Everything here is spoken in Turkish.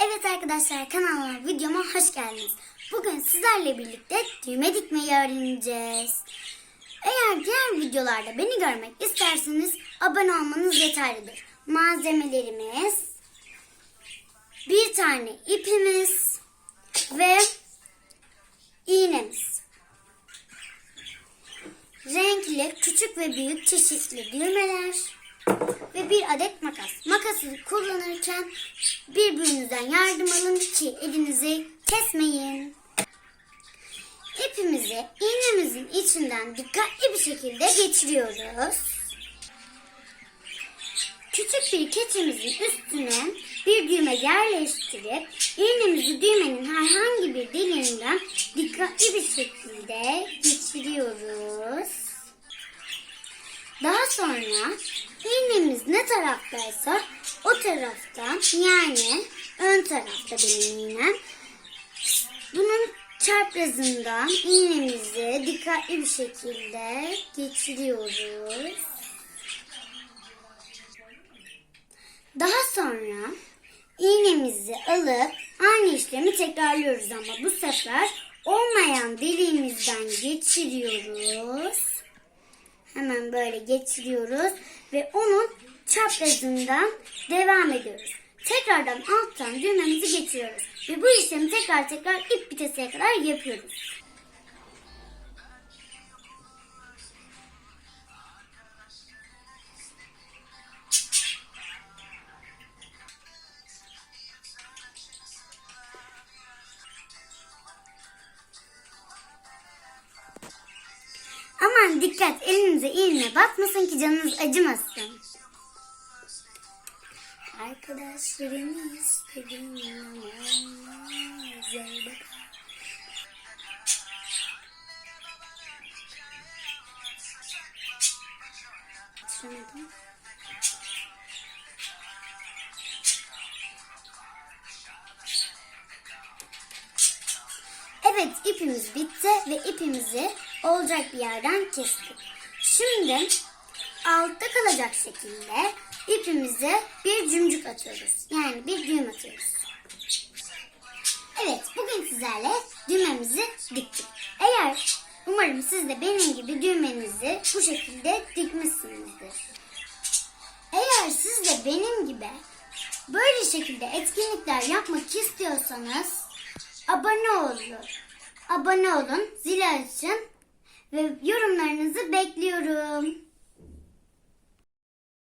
Evet arkadaşlar kanalıma videoma hoş geldiniz. Bugün sizlerle birlikte düğme dikmeyi öğreneceğiz. Eğer diğer videolarda beni görmek isterseniz abone olmanız yeterlidir. Malzemelerimiz bir tane ipimiz ve iğnemiz. Renkli, küçük ve büyük çeşitli düğmeler ve bir adet makas. Makası kullanırken birbirinizden yardım alın ki elinizi kesmeyin. İpimizi iğnemizin içinden dikkatli bir şekilde geçiriyoruz. Küçük bir keçimizin üstüne bir düğme yerleştirip iğnemizi düğmenin herhangi bir deliğinden dikkatli bir şekilde geçiriyoruz. Daha sonra iğnemiz ne taraftaysa o taraftan yani ön tarafta benim iğnem. Bunun çaprazından iğnemizi dikkatli bir şekilde geçiriyoruz. Daha sonra iğnemizi alıp aynı işlemi tekrarlıyoruz ama bu sefer olmayan deliğimizden geçiriyoruz. Hemen böyle geçiriyoruz ve onun çaprazından devam ediyoruz. Tekrardan alttan düğmemizi geçiriyoruz. Ve bu işlemi tekrar tekrar ip bitesiye kadar yapıyoruz. Aman dikkat elinize iğne batmasın ki canınız acımasın. Arkadaşlarım istedim. Hatırlamadım. Evet ipimiz bitti ve ipimizi olacak bir yerden kestik. Şimdi altta kalacak şekilde ipimize bir cümcük atıyoruz. Yani bir düğüm atıyoruz. Evet bugün sizlerle düğmemizi diktik. Eğer umarım siz de benim gibi düğmenizi bu şekilde dikmişsinizdir. Eğer siz de benim gibi böyle şekilde etkinlikler yapmak istiyorsanız abone olun. Abone olun, zil açın ve yorumlarınızı bekliyorum.